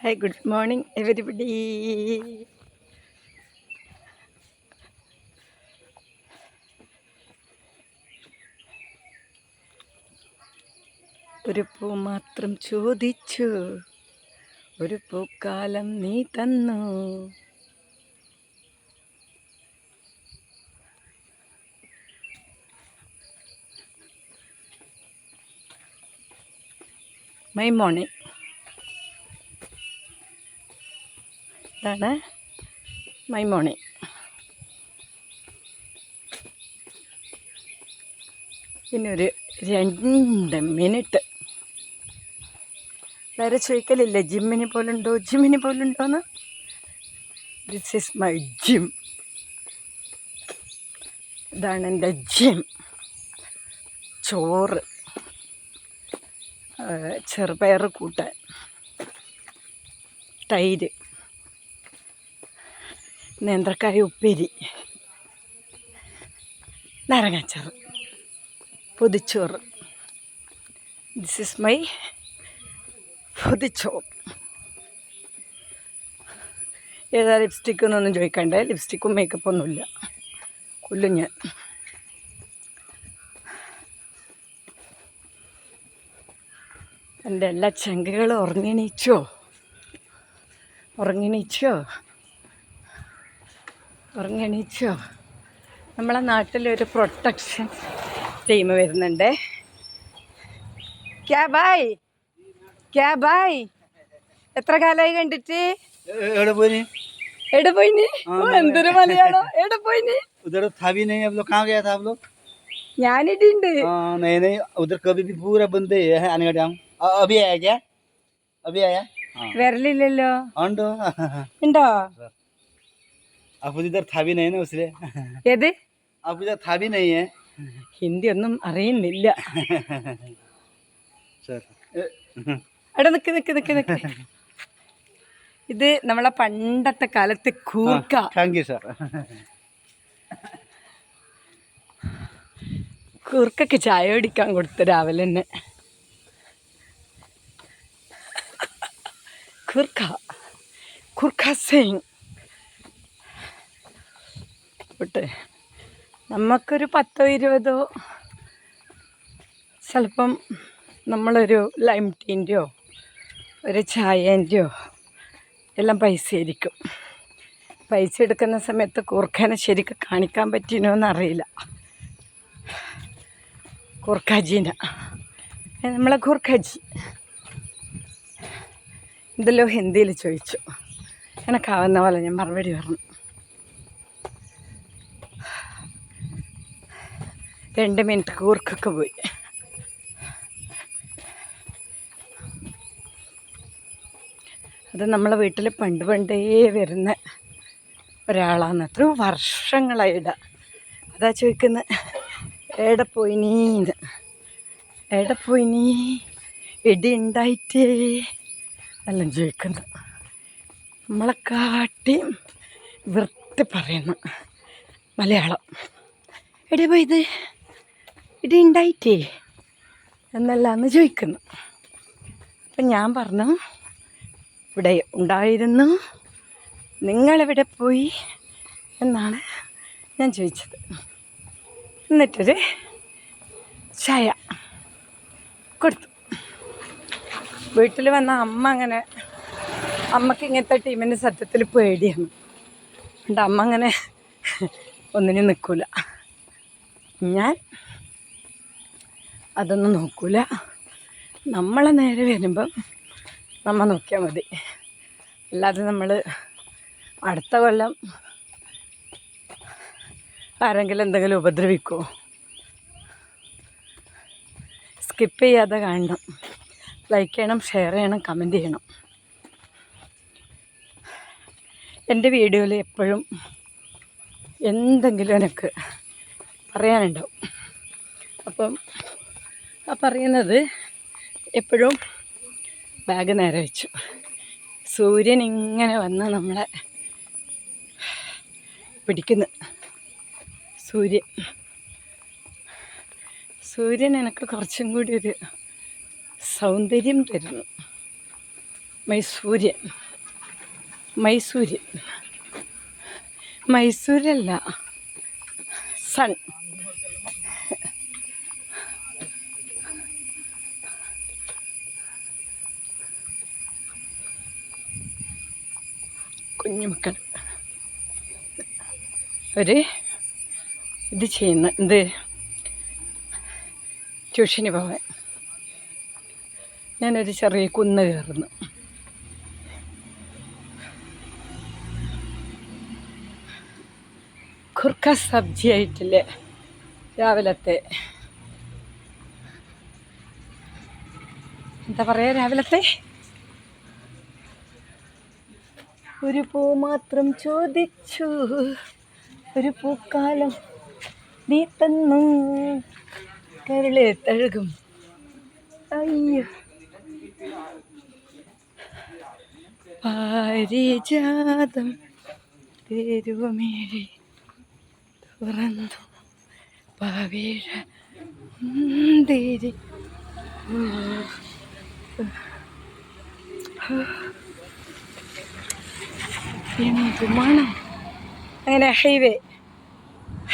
Hi good morning everybody ഒരു പൂ മാത്രം ചോദിച്ചു. ഒരു പൂക്കാലം നീ തന്നു. മൈ മോർണിംഗ് ഇതാണ് മൈമോണി ഒരു രണ്ട് മിനിറ്റ്. വേറെ ചോദിക്കലില്ല. ജിമ്മിന് പോലുണ്ടോ? ജിമ്മിന് പോലുണ്ടോന്ന്? ദിസ് ഈസ് മൈ ജിം ഇതാണ് എന്റെ ജിം ചോറ്. ചെറുപയർ കൂട്ടാൻ. തൈര്. നേന്ത്രക്കായ ഉപ്പേരി. നാരങ്ങാച്ചാറ്. പൊതിച്ചോറ്. ദിസ് ഇസ് മൈ പൊതിച്ചോറ്. ഏതാ ലിപ്സ്റ്റിക്ക് എന്നൊന്നും ചോദിക്കണ്ടേ. ലിപ്സ്റ്റിക്കും മേക്കപ്പ് ഒന്നുമില്ല. കൊല്ലും ഞാൻ. എന്റെ എല്ലാ ചങ്കുകളും ഉറങ്ങിണീച്ചോ ഉറങ്ങിണീച്ചോ ഉറങ്ങിണീച്ചോ നമ്മളെ നാട്ടിലൊരു പ്രൊട്ടക്ഷൻ ടീം വരുന്നുണ്ട് ക്യാ ബായ് ക്യാ ബായ് എത്ര കാലമായി കണ്ടിട്ട് एड़े बोली എവിടെ പോയിന് ഓ, എന്തൊരു മലയാളോ എവിടെ പോയിന് उधर था भी नहीं अब लोग कहाँ गया था आप लोग ഞാനിട്ടുണ്ട് हाँ, नहीं नहीं उधर कभी भी पूरा बंदे है आने का टाइम अ- अभी आया क्या अभी आया हाँ വരലില്ലല്ലോ अंडो ഉണ്ടോ आप इधर था भी नहीं ना उसलिए ഏത് आप इधर था भी नहीं है ഹിന്ദി ഒന്നും അറിയുന്നില്ല सर അവിടെ നിക്ക് നിക്ക് നിക്ക് നിക്ക് ഇത് നമ്മളെ പണ്ടത്തെ കാലത്ത് കൂർക്ക थैंक यू सर കൂർക്കക്ക് ചായ കുടിക്കാൻ കൊടുത്തു രാവിലെ തന്നെ കൂർക്ക കൂർക്ക സിംഗ് വിട്ടെ നമുക്കൊരു പത്തോ ഇരുപതോ ചിലപ്പം നമ്മളൊരു ലൈം ടീന്റെയോ ഒരു ചായേന്റെയോ എല്ലാം പൈസ ആയിരിക്കും. പൈസ എടുക്കുന്ന സമയത്ത് കൂർക്കനെ ശരിക്കും കാണിക്കാൻ പറ്റിനോ എന്നറിയില്ല. കൂർക്കാജീന. നമ്മളെ കൂർക്കാജി. ഇതല്ലോ ഹിന്ദിയിൽ ചോദിച്ചു. എനക്കാവുന്ന പോലെ ഞാൻ മറുപടി പറഞ്ഞു. രണ്ട് മിനിറ്റ് കൂർക്കൊക്കെ പോയി. അത് നമ്മളെ വീട്ടിൽ പണ്ട് പണ്ടേ വരുന്ന ഒരാളാണ്. എത്രയോ വർഷങ്ങളായിട അതാ ചോദിക്കുന്നത് എവിടെ പോയിനീന്ന് എവിടെ പോയിനീ? ഇടി ഉണ്ടായിട്ടേ. എല്ലാം ചോദിക്കുന്നു. നമ്മളെ കാട്ടി വൃത്തി പറയുന്നു. മലയാളം. എവിടെ പോയത്? ഇടി ഉണ്ടായിട്ടേ എന്നല്ലാന്ന് ചോദിക്കുന്നു. അപ്പം ഞാൻ പറഞ്ഞു ഇവിടെ ഉണ്ടായിരുന്നു. നിങ്ങളെവിടെ പോയി? എന്നാണ് ഞാൻ ചോദിച്ചത്. എന്നിട്ടൊരു ചായ കൊടുത്തു. വീട്ടിൽ വന്ന അമ്മ അങ്ങനെ അമ്മയ്ക്ക് ഇങ്ങനത്തെ ടീമിന്റെ സത്യത്തിൽ പേടിയാണ്. എന്റെ അമ്മ അങ്ങനെ ഒന്നിനും നിൽക്കില്ല ഞാൻ അതൊന്നും നോക്കൂല. നമ്മളെ നേരെ വരുമ്പം നമ്മൾ നോക്കിയാൽ മതി. അല്ലാതെ നമ്മൾ അടുത്ത കൊല്ലം ആരെങ്കിലും എന്തെങ്കിലും ഉപദ്രവിക്കുമോ സ്കിപ്പ് ചെയ്യാതെ കാണണം. ലൈക്ക് ചെയ്യണം ഷെയർ ചെയ്യണം കമന്റ് ചെയ്യണം. എന്റെ വീഡിയോയിൽ എപ്പോഴും എന്തെങ്കിലും എനിക്ക് പറയാനുണ്ടാവും. അപ്പം ആ പറയുന്നത് എപ്പോഴും ബാഗ് നേരെ വെച്ചു. സൂര്യൻ ഇങ്ങനെ വന്ന് നമ്മളെ പിടിക്കുന്നു. സൂര്യൻ. സൂര്യൻ എനിക്ക് കുറച്ചും കൂടി ഒരു സൗന്ദര്യം തരുന്നു. മൈസൂര്യൻ. മൈസൂര്യൻ. മൈസൂരല്ല സൺ. കുഞ്ഞുമക്കൾ ഒരു ഇത് ചെയ്യുന്ന എന്ത്? ട്യൂഷന് പോവാൻ. ഞാനൊരു ചെറിയ കുന്ന് കയറുന്നു. കുർക്ക സബ്ജി ആയിട്ടില്ലേ രാവിലത്തെ? എന്താ പറയാ രാവിലത്തെ? ഒരു പൂ മാത്രം ചോദിച്ചു. ഒരു പൂക്കാലം നീ തന്നു. കരളെ തഴുകും. അയ്യോ. പാരിജാതം തെരുവമേഴി തുറന്നു. പാവേഴ മുന്തിരി. എന്ത് അങ്ങനെ ഹൈവേ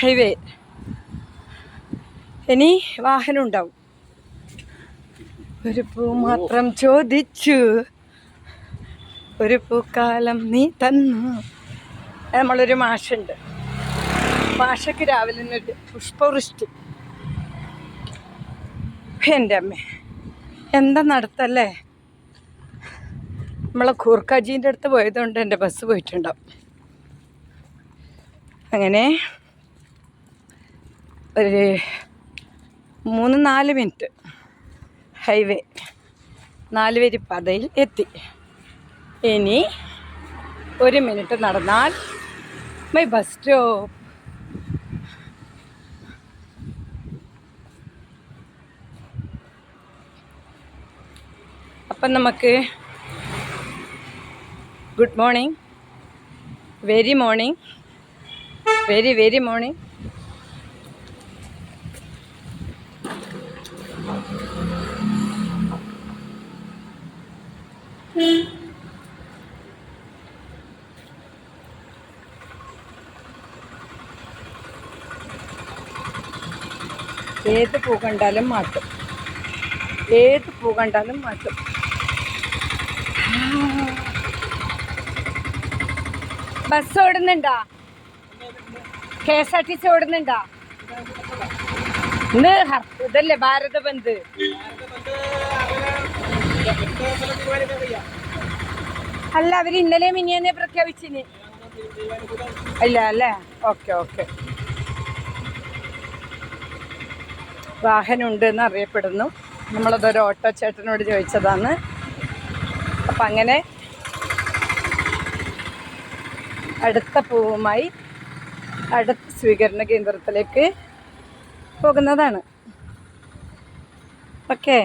ഹൈവേ ഇനി വാഹനം ഉണ്ടാവും ഒരു പൂ മാത്രം ചോദിച്ചു. ഒരു പൂക്കാലം നീ തന്നു. നമ്മളൊരു മാഷുണ്ട്. മാഷക്ക് രാവിലെ ഒരു പുഷ്പവൃഷ്ടി. എന്റെ അമ്മ എന്താ നടത്തല്ലേ? നമ്മളെ കൂർക്കാജീന്റെ അടുത്ത് പോയതുകൊണ്ട് എന്റെ ബസ് പോയിട്ടുണ്ടാവും. അങ്ങനെ ഒരു മൂന്ന് നാല് മിനിറ്റ് ഹൈവേ നാല് വരി പാതയിൽ എത്തി. ഇനി ഒരു മിനിറ്റ് നടന്നാൽ മൈ ബസ് സ്റ്റോപ്പ് അപ്പം നമുക്ക് good morning. Very morning. Very very morning. ഏത് പൂ കണ്ടാലും മാറ്റും. ഏത് പൂ കണ്ടാലും മാറ്റും. Bus ഓടുന്നുണ്ടോ? K S R T C ഓടുന്നുണ്ടോ? ഇതല്ലേ ഭാരത ബന്ദ് അല്ല അവർ ഇന്നലെ മിനിയെന്നെ പ്രഖ്യാപിച്ചിന്. ഇല്ല അല്ലേ? Okay okay. വാഹനമുണ്ട് എന്ന് അറിയപ്പെടുന്നു. നമ്മളതൊരു ഓട്ടോ ചേട്ടനോട് ചോദിച്ചതാണ്. അപ്പം അങ്ങനെ അടുത്ത പൂവുമായി അടുത്ത സ്വീകരണ കേന്ദ്രത്തിലേക്ക് പോകുന്നതാണ്. ഓക്കെ.